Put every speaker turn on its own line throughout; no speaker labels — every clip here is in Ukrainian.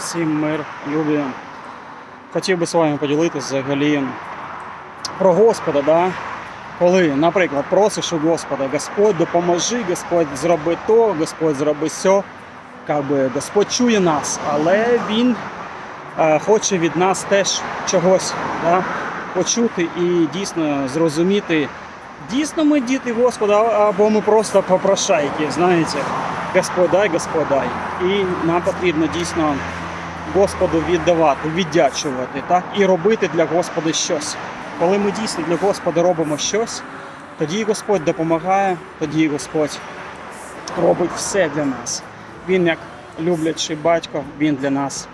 Всім мир, любі. Хотів би з вами поділитися взагалі про Господа, да? коли, наприклад, просиш у Господа, Господь допоможи, Господь зроби то, Господь зроби сьо. Как би Господь чує нас, але Він е, хоче від нас теж чогось да? почути і дійсно зрозуміти, дійсно ми діти Господа, або ми просто попрошайки, знаєте, Господь дай, Господь. І нам потрібно дійсно Господу віддавати, віддячувати, так? і робити для Господа щось. Коли ми дійсно для Господа робимо щось, тоді Господь допомагає, тоді Господь робить все для нас. Він, як люблячий батько, він для нас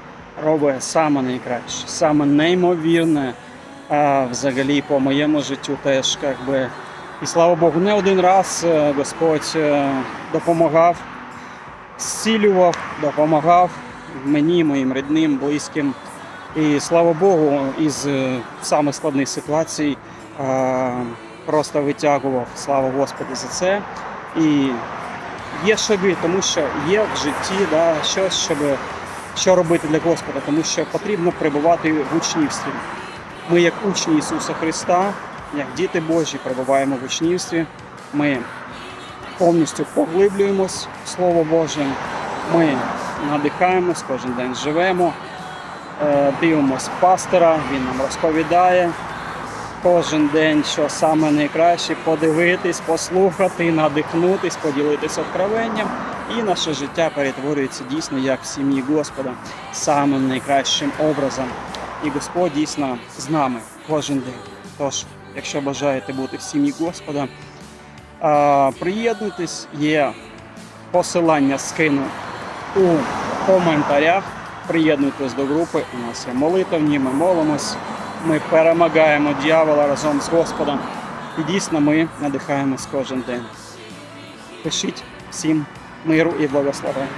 робить саме найкраще, саме неймовірне. А взагалі по моєму життю теж як би. І слава Богу, не один раз е, Господь е, допомагав, зцілював, допомагав мені, моїм рідним, близьким. І слава Богу, із е, самих складних ситуацій е, просто витягував. Слава Господу за це. І є шаги, тому що є в житті да, щось, щоб що робити для Господа, тому що потрібно перебувати в учнівстві. Ми, як учні Ісуса Христа, як діти Божі, перебуваємо в учнівстві. Ми повністю поглиблюємось в Слово Боже. Ми надихаємось, кожен день живемо, е, дивимось пастора, він нам розповідає кожен день, що саме найкраще подивитись, послухати, надихнутись, поділитися откровенням. І наше життя перетворюється дійсно як в сім'ї Господа самим найкращим образом. І Господь дійсно з нами кожен день. Тож, якщо бажаєте бути в сім'ї Господа, приєднуйтесь, є посилання скину у коментарях. Приєднуйтесь до групи. У нас є молитовні, ми молимось, ми перемагаємо дьявола разом з Господом. І дійсно ми надихаємось кожен день. Пишіть всім миру і благословення.